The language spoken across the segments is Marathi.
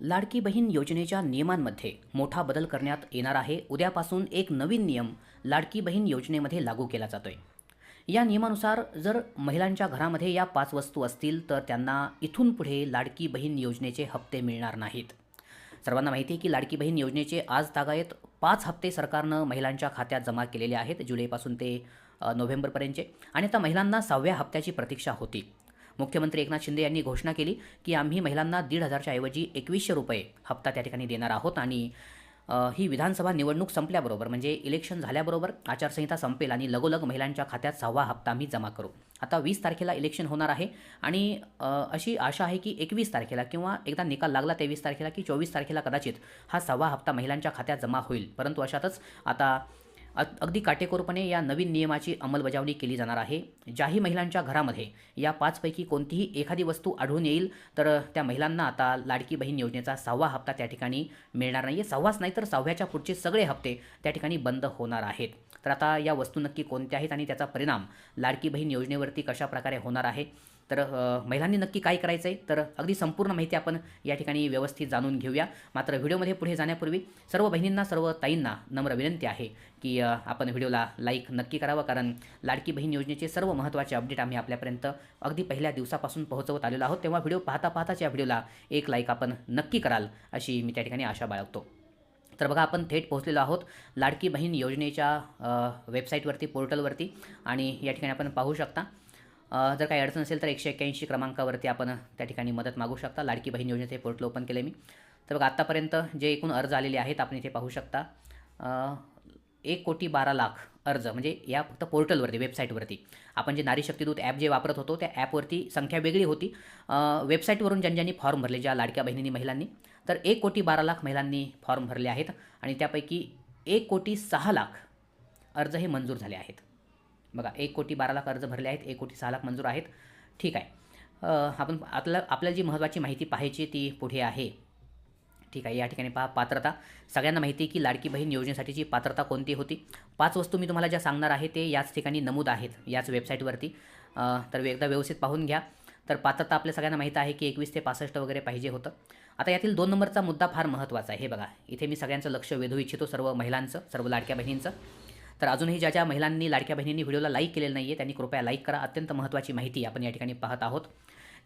लाडकी बहीण योजनेच्या नियमांमध्ये मोठा बदल करण्यात येणार आहे. उद्यापासून एक नवीन नियम लाडकी बहीण योजनेमध्ये लागू केला जातोय. या नियमानुसार जर महिलांच्या घरामध्ये या पाच वस्तू असतील तर त्यांना इथून पुढे लाडकी बहीण योजनेचे हप्ते मिळणार नाहीत. सर्वांना माहिती आहे की लाडकी बहीण योजनेचे आज तागायत पाच हप्ते सरकारनं महिलांच्या खात्यात जमा केलेले आहेत. जुलैपासून ते नोव्हेंबरपर्यंतचे. आणि आता महिलांना सहाव्या हप्त्याची प्रतीक्षा होती. मुख्यमंत्री एकनाथ शिंदे यांनी घोषणा केली की आम्ही महिलांना दीड हजारच्या ऐवजी एकवीसशे रुपये हप्ता त्या ठिकाणी देणार आहोत आणि ही विधानसभा निवडणूक संपल्याबरोबर म्हणजे इलेक्शन झाल्याबरोबर आचारसंहिता संपेल आणि लगोलग महिलांच्या खात्यात सहावा हप्ता आम्ही जमा करू. आता वीस तारखेला इलेक्शन होणार आहे आणि अशी आशा आहे की एकवीस तारखेला किंवा एकदा निकाल लागला तेवीस तारखेला की चोवीस तारखेला कदाचित हा सहावा हप्ता महिलांच्या खात्यात जमा होईल. परंतु अशातच आता अगदी काटेकोरपणे या नवीन नियमाची अंमलबजावणी केली जाणार आहे. ज्याही महिलांच्या घरामध्ये या पाचपैकी कोणतीही एखादी वस्तू आढळून येईल तर त्या महिलांना आता लाडकी बहीण योजनेचा सहावा हप्ता त्या ठिकाणी मिळणार नाही आहे सहावाच नाही तर सहाव्याच्या पुढचे सगळे हप्ते त्या ठिकाणी बंद होणार आहेत. तर आता या वस्तू नक्की कोणत्या आहेत आणि त्याचा परिणाम लाडकी बहीण योजनेवरती कशाप्रकारे होणार आहे? तर महिलांनी नक्की काय करायचं आहे तर अगदी संपूर्ण माहिती आपण या ठिकाणी व्यवस्थित जाणून घेऊया. मात्र व्हिडिओमध्ये पुढे जाण्यापूर्वी सर्व बहिणींना सर्व ताईंना नम्र विनंती आहे की आपण व्हिडिओला लाईक नक्की करावं. कारण लाडकी बहीण योजनेचे सर्व महत्त्वाचे अपडेट आम्ही आपल्यापर्यंत अगदी पहिल्या दिवसापासून पोहोचवत आलेलो आहोत. तेव्हा व्हिडिओ पाहता पाहताच या व्हिडिओला एक लाईक आपण नक्की कराल अशी मी त्या ठिकाणी आशा बाळगतो. तर बघा आपण थेट पोहोचलेलो आहोत लाडकी बहीण योजनेच्या वेबसाईटवरती पोर्टलवरती आणि या ठिकाणी आपण पाहू शकता. जर काही अडचण असेल तर एकशे एक्क्याऐंशी क्रमांकावरती आपण त्या ठिकाणी मदत मागू शकता. लाडकी बहीण योजनेचे पोर्टल ओपन केलं मी. तर बघा आत्तापर्यंत जे एकूण अर्ज आलेले आहेत आपण इथे पाहू शकता. एक कोटी बारा लाख अर्ज म्हणजे या फक्त पोर्टलवरती वेबसाईटवरती. आपण जे नारी शक्तीदूत ॲप जे वापरत होतो त्या ॲपवरती संख्या वेगळी होती. वेबसाईटवरून ज्यां ज्यांनी फॉर्म भरले ज्या लाडक्या बहिणींनी महिलांनी तर एक कोटी बारा लाख महिलांनी फॉर्म भरले आहेत. आणि त्यापैकी एक कोटी सहा लाख अर्ज हे मंजूर झाले आहेत. बघा एक कोटी बारा लाख अर्ज भरले आहेत एक कोटी सहा लाख मंजूर आहेत. ठीक आहे. आपण आपल्या आपल्याला जी महत्त्वाची माहिती पाहायची ती पुढे आहे. ठीक आहे या ठिकाणी पहा पात्रता. सगळ्यांना माहिती आहे की लाडकी बहीण योजनेसाठीची पात्रता कोणती होती? पाच वस्तू मी तुम्हाला ज्या सांगणार आहे ते याच ठिकाणी नमूद आहेत याच वेबसाईटवरती. तर एकदा व्यवस्थित पाहून घ्या. तर पात्रता आपल्या सगळ्यांना माहीत आहे की एकवीस ते पासष्ट वगैरे पाहिजे होतं. आता यातील दोन नंबरचा मुद्दा फार महत्त्वाचा आहे. हे बघा इथे मी सगळ्यांचं लक्ष वेधू इच्छितो सर्व महिलांचं सर्व लाडक्या बहिणींचं. तर अजूनही ज्या ज्या महिलांनी लाडक्या बहिणींनी व्हिडिओला लाईक केलेलं नाही आहे त्यांनी कृपया लाईक करा. अत्यंत महत्त्वाची माहिती आपण या ठिकाणी पाहत आहोत.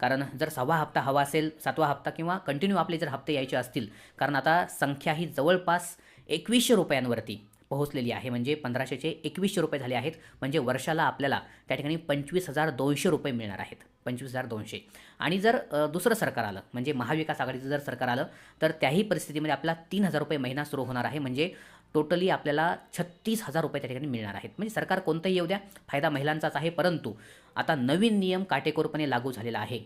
कारण जर सहावा हप्ता हवा असेल सातवा हप्ता किंवा कंटिन्यू आपले जर हप्ते यायचे असतील कारण आता संख्या ही जवळपास एकवीसशे रुपयांवरती पोहोचलेली आहे. म्हणजे पंधराशेचे एकवीसशे रुपये झाले आहेत. म्हणजे वर्षाला आपल्याला त्या ठिकाणी पंचवीस हजार दोनशे रुपये मिळणार आहेत. पंचवीस हजार दोनशे. आणि जर दुसरं सरकार आलं म्हणजे महाविकास आघाडीचं जर सरकार आलं तर त्याही परिस्थितीमध्ये आपला तीन हजार रुपये महिना सुरू होणार आहे. म्हणजे टोटली आपल्याला छत्तीस हजार रुपये त्या ठिकाणी मिळणार आहेत. म्हणजे सरकार कोणतंही येऊ द्या फायदा महिलांचाच आहे परंतु आता नवीन नियम काटेकोरपणे लागू झालेला आहे.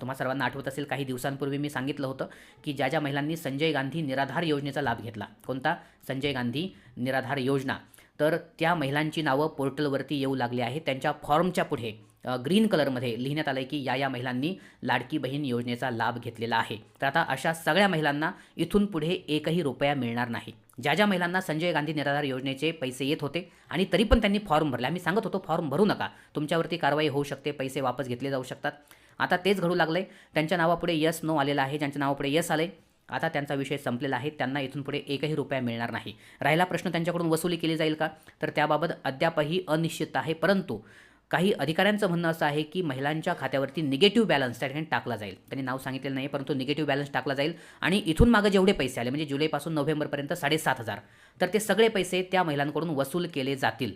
तुम्हा सर्वांना आठवत असेल काही दिवसांपूर्वी मी सांगितलं होतं की ज्या ज्या महिलांनी संजय गांधी निराधार योजनेचा लाभ घेतला. कोणता? संजय गांधी निराधार योजना. तर त्या महिलांची नावं पोर्टलवरती येऊ लागली आहेत. त्यांच्या फॉर्मच्या पुढे ग्रीन कलरमध्ये लिहिण्यात आलं आहे की या या महिलांनी लाडकी बहीण योजनेचा लाभ घेतलेला आहे. तर आता अशा सगळ्या महिलांना इथून पुढे एकही रुपया मिळणार नाही. ज्या ज्या महिलांना संजय गांधी निराधार योजनेचे पैसे येत होते आणि तरी पण त्यांनी फॉर्म भरले. आम्ही सांगत होतो फॉर्म भरू नका. तुमच्यावरती कारवाई होऊ शकते पैसे वापस घेतले जाऊ शकतात. आता तेच घडू लागलंय. त्यांच्या नावापुढे यस नो आलेलं आहे. ज्यांच्या नावापुढे यस आले आता त्यांचा विषय संपलेला आहे. त्यांना इथून पुढे एकही रुपया मिळणार नाही. राहिला प्रश्न त्यांच्याकडून वसुली केली जाईल का? तर त्याबाबत अद्यापही अनिश्चित आहे. परंतु काही अधिकाऱ्यांचं म्हणणं असं आहे की महिलांच्या खात्यावरती निगेटिव्ह बॅलन्स त्या ठिकाणी टाकला जाईल. त्यांनी नाव सांगितलेलं नाही परंतु निगेटिव्ह बॅलन्स टाकला जाईल. आणि इथून मागं जेवढे पैसे आले म्हणजे जुलैपासून नोव्हेंबरपर्यंत साडेसात हजार. तर ते सगळे पैसे त्या महिलांकडून वसूल केले जातील.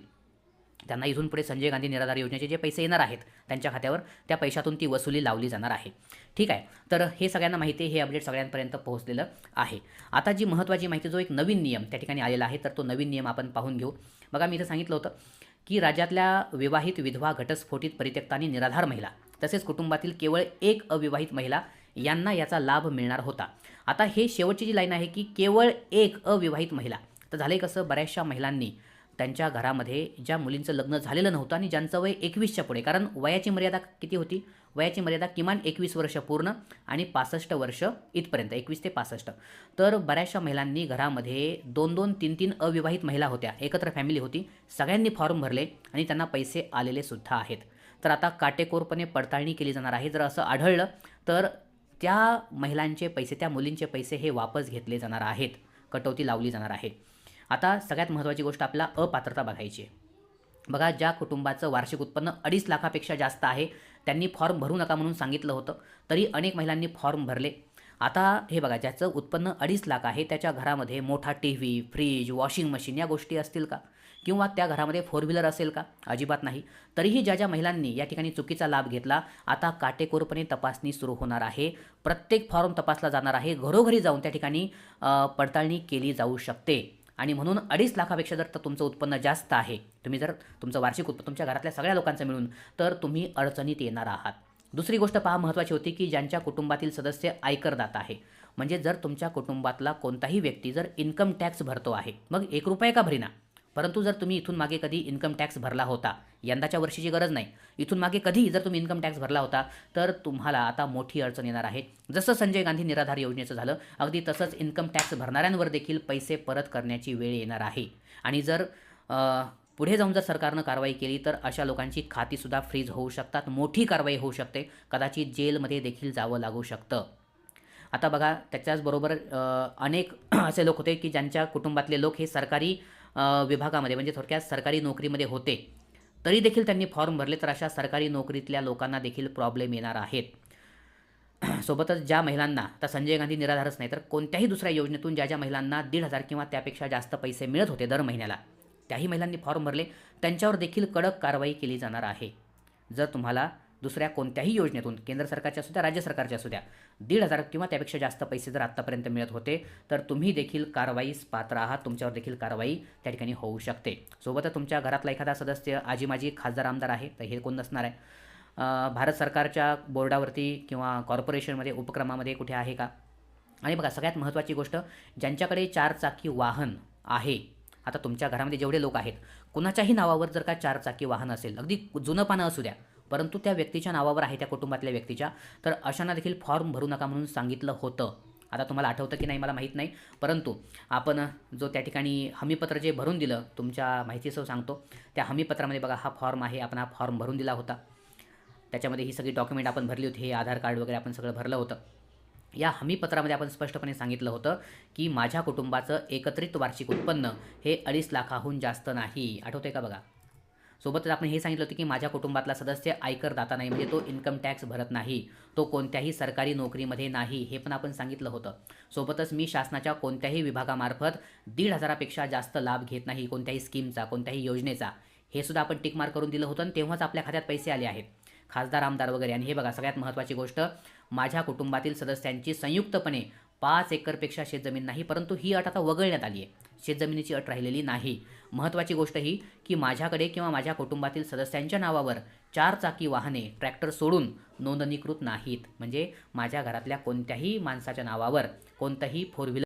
त्यांना इथून पुढे संजय गांधी निराधार योजनेचे जे पैसे येणार आहेत त्यांच्या खात्यावर त्या पैशातून ती वसुली लावली जाणार आहे. ठीक आहे? तर हे सगळ्यांना माहिती आहे हे अपडेट सगळ्यांपर्यंत पोहोचलेलं आहे. आता जी महत्त्वाची माहिती जो एक नवीन नियम त्या ठिकाणी आलेला आहे तर तो नवीन नियम आपण पाहून घेऊ. बघा मी इथं सांगितलं होतं की राज्यातल्या विवाहित विधवा घटस्फोटित परित्यक्ता आणि निराधार महिला तसेच कुटुंबातील केवळ एक अविवाहित महिला यांना याचा लाभ मिळणार होता. आता हे शेवटची जी लाईन आहे की केवळ एक अविवाहित महिला तर झाले कसं? बऱ्याचशा महिलांनी त्यांच्या घरामध्ये ज्या मुलींचं लग्न झालेलं नव्हतं आणि ज्यांचं वय एकवीसच्या पुढे कारण वयाची मर्यादा किती होती? वयाची मर्यादा किमान एकवीस वर्ष पूर्ण आणि पासष्ट वर्ष इथपर्यंत एकवीस ते पासष्ट. तर बऱ्याचशा महिलांनी घरामध्ये दोन दोन तीन तीन अविवाहित महिला होत्या. एकत्र फॅमिली होती. सगळ्यांनी फॉर्म भरले आणि त्यांना पैसे आलेले सुद्धा आहेत. तर आता काटेकोरपणे पडताळणी केली जाणार आहे. जर असं आढळलं तर त्या महिलांचे पैसे त्या मुलींचे पैसे हे वापस घेतले जाणार आहेत. कटौती लावली जाणार आहे. आता सगळ्यात महत्त्वाची गोष्ट आपला अपात्रता बघायची आहे. बघा ज्या कुटुंबाचं वार्षिक उत्पन्न अडीच लाखापेक्षा जास्त आहे त्यांनी फॉर्म भरू नका म्हणून सांगितलं होतं तरी अनेक महिलांनी फॉर्म भरले. आता हे बघा ज्याचं उत्पन्न अडीच लाख आहे त्याच्या घरामध्ये मोठा T V fridge washing machine या गोष्टी असतील का? किंवा त्या घरामध्ये फोर व्हीलर असेल का? अजिबात नाही. तरीही ज्या ज्या महिलांनी या ठिकाणी चुकीचा लाभ घेतला आता काटेकोरपणे तपासणी सुरू होणार आहे. प्रत्येक फॉर्म तपासला जाणार आहे. घरोघरी जाऊन त्या ठिकाणी पडताळणी केली जाऊ शकते. आणि म्हणून अडीच लाखापेक्षा जर तर तुमचं उत्पन्न जास्त आहे तुम्ही जर तुमचं वार्षिक उत्पन्न तुमच्या घरातल्या सगळ्या लोकांचं मिळून तर तुम्ही अडचणीत येणार आहात. दुसरी गोष्ट पहा महत्त्वाची होती की ज्यांच्या कुटुंबातील सदस्य आयकरदाता आहे म्हणजे जर तुमच्या कुटुंबातला कोणताही व्यक्ती जर इन्कम टॅक्स भरतो आहे मग एक रुपये का भरीना? परंतु जर तुम्ही इथून मागे कधी इन्कम टॅक्स भरला होता यंदाच्या वर्षीची गरज नाही. इथून मागे कधी जर तुम्ही इन्कम टॅक्स भरला होता तर तुम्हाला आता मोठी अडचण येणार आहे. जसं संजय गांधी निराधार योजनेचं झालं अगदी तसंच इन्कम टॅक्स भरणाऱ्यांवर देखील पैसे परत करण्याची वेळ येणार आहे. आणि जर पुढे जाऊन जर सरकारनं कारवाई केली तर अशा लोकांची खातीसुद्धा फ्रीज होऊ शकतात. मोठी कारवाई होऊ शकते. कदाचित जेलमध्ये देखील जावं लागू शकतं. आता बघा त्याच्याचबरोबर अनेक असे लोक होते की ज्यांच्या कुटुंबातले लोक हे सरकारी विभागामध्ये म्हणजे थोडक्यात सरकारी नोकरीमध्ये होते तरी देखील त्यांनी फॉर्म भरले तर अशा सरकारी नोकरीतल्या लोकांना देखील प्रॉब्लेम येणार आहेत. सोबतच ज्या महिलांना आता संजय गांधी निराधारच नाही तर कोणत्याही दुसऱ्या योजनेतून ज्या ज्या महिलांना दीड हजार किंवा त्यापेक्षा जास्त पैसे मिळत होते दर महिन्याला त्याही महिलांनी फॉर्म भरले त्यांच्यावर देखील कडक कारवाई केली जाणार आहे. जर तुम्हाला दुसऱ्या कोणत्याही योजनेतून केंद्र सरकारच्या असू द्या राज्य सरकारच्या असू द्या दीड हजार किंवा त्यापेक्षा जास्त पैसे जर आत्तापर्यंत मिळत होते तर तुम्ही देखील कारवाईस पात्र आहात तुमच्यावर देखील कारवाई त्या ठिकाणी होऊ शकते. सोबतच तुमच्या घरातला एखादा सदस्य आजी माझी खासदार आमदार आहे तर हे कोण नसणार आहे? भारत सरकारच्या बोर्डावरती किंवा कॉर्पोरेशनमध्ये उपक्रमामध्ये कुठे आहे का? आणि बघा सगळ्यात महत्त्वाची गोष्ट ज्यांच्याकडे चारचाकी वाहन आहे आता तुमच्या घरामध्ये जेवढे लोक आहेत कुणाच्याही नावावर जर का चारचाकी वाहन असेल अगदी जुनं पानं असू द्या परंतु त्या व्यक्तीच्या नावावर आहे त्या कुटुंबातल्या व्यक्तीच्या. तर अशांना देखील फॉर्म भरू नका म्हणून सांगितलं होतं. आता तुम्हाला आठवतं की नाही मला माहीत नाही. परंतु आपण जो त्या ठिकाणी हमीपत्र जे भरून दिलं तुमच्या माहितीसह सांगतो त्या हमीपत्रामध्ये बघा हा फॉर्म आहे आपण हा फॉर्म भरून दिला होता. त्याच्यामध्ये ही सगळी डॉक्युमेंट आपण भरली होती हे आधार कार्ड वगैरे आपण सगळं भरलं होतं. या हमीपत्रामध्ये आपण स्पष्टपणे सांगितलं होतं की माझ्या कुटुंबाचं एकत्रित वार्षिक उत्पन्न हे अडीच लाखाहून जास्त नाही. आठवते का बघा? सोबतच आपण हे सांगितलं होतं की माझ्या कुटुंबातला सदस्य आयकर दाता नाही म्हणजे तो इन्कम टॅक्स भरत नाही तो कोणत्याही सरकारी नोकरीमध्ये नाही हे पण आपण सांगितलं होतं. सोबतच मी शासनाच्या कोणत्याही विभागामार्फत दीड हजारापेक्षा जास्त लाभ घेत नाही कोणत्याही स्कीमचा कोणत्याही योजनेचा. हे सुद्धा आपण टिकमार्क करून दिलं होतं आणि तेव्हाच आपल्या खात्यात पैसे आले आहेत. खासदार आमदार वगैरे. आणि हे बघा सगळ्यात महत्त्वाची गोष्ट माझ्या कुटुंबातील सदस्यांची संयुक्तपणे पाच एकरपेक्षा शेतजमीन नाही परंतु ही अट आता वगळण्यात आली आहे. शेतजमिनीची अट राहिलेली नाही. महत्त्वाची गोष्ट ही की माझ्याकडे किंवा माझ्या कुटुंबातील सदस्यांच्या नावावर चार चाकी वाहने ट्रॅक्टर सोडून नोंदणीकृत नाहीत. म्हणजे माझ्या घरातल्या कोणत्याही माणसाच्या नावावर कोणतंही फोर व्हीलर